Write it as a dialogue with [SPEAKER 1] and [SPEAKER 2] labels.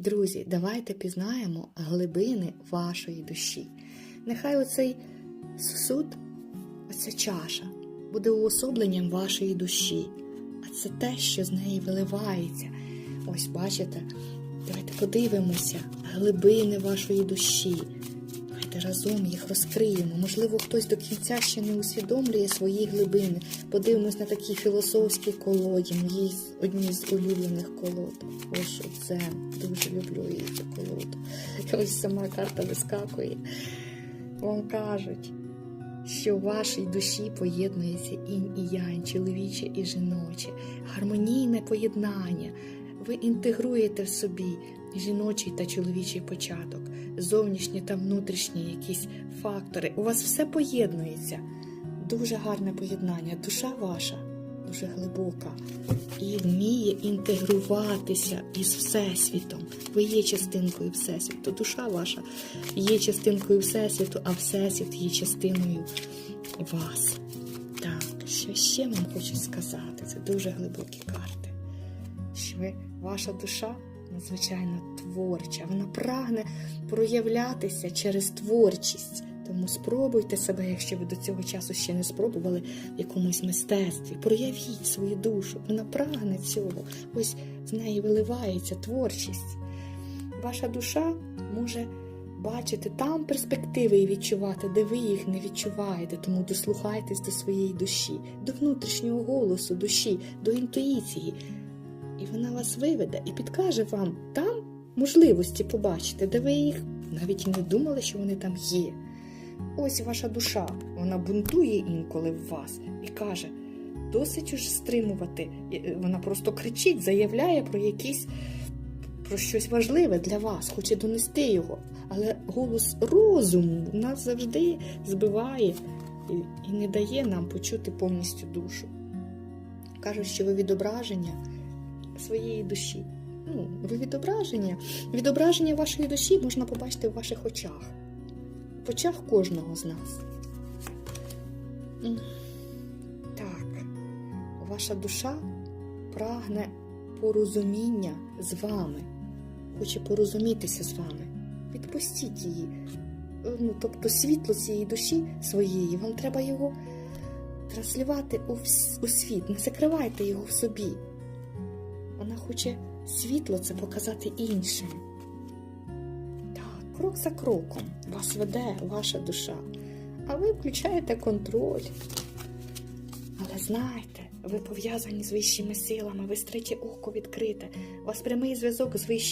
[SPEAKER 1] Друзі, давайте пізнаємо глибини вашої душі. Нехай оцей сосуд, оця чаша, буде уособленням вашої душі, а це те, що з неї виливається. Ось бачите, давайте подивимося глибини вашої душі. Разом їх розкриємо. Можливо, хтось до кінця ще не усвідомлює свої глибини. Подивимось на такі філософські колоді, мої одні з улюблених колод. Ось це дуже люблю її цю колоду. І Ось сама карта вискакує. Вам кажуть, що в вашій душі поєднується інь і янь, чоловіче і жіноче, гармонійне поєднання. Ви інтегруєте в собі жіночий та чоловічий початок, зовнішні та внутрішні якісь фактори. У вас все поєднується. Дуже гарне поєднання. Душа ваша дуже глибока і вміє інтегруватися із Всесвітом. Ви є частинкою Всесвіту. Душа ваша є частинкою Всесвіту, а Всесвіт є частиною вас. Так, що ще вам хочу сказати? Це дуже глибокі карти. Ви, ваша душа надзвичайно творча. Вона прагне проявлятися через творчість. Тому спробуйте себе, якщо ви до цього часу ще не спробували в якомусь мистецтві. Проявіть свою душу. Вона прагне цього. Ось з неї виливається творчість. Ваша душа може бачити там перспективи і відчувати, де ви їх не відчуваєте. Тому дослухайтесь до своєї душі, до внутрішнього голосу душі, до інтуїції. І вона вас виведе і підкаже вам там можливості побачити, де ви їх навіть і не думали, що вони там є. Ось ваша душа, вона бунтує інколи в вас і каже: досить уж стримувати. Е, Вона просто кричить, заявляє про якісь про щось важливе для вас, хоче донести його. Але голос розуму нас завжди збиває і не дає нам почути повністю душу. Кажуть, що ви відображення своєї душі. Ну, ви відображення. Відображення вашої душі можна побачити в ваших очах. В очах кожного з нас. Так, ваша душа прагне порозуміння з вами, хоче порозумітися з вами. Відпустіть її. Е, Ну, тобто світло цієї душі своєї, вам треба його транслювати у світ, не закривайте його в собі. Вона хоче світло це показати іншим. Так, крок за кроком вас веде ваша душа, а ви включаєте контроль. Але знайте, ви пов'язані з вищими силами, ви стриті око відкрите, у вас прямий зв'язок з вищими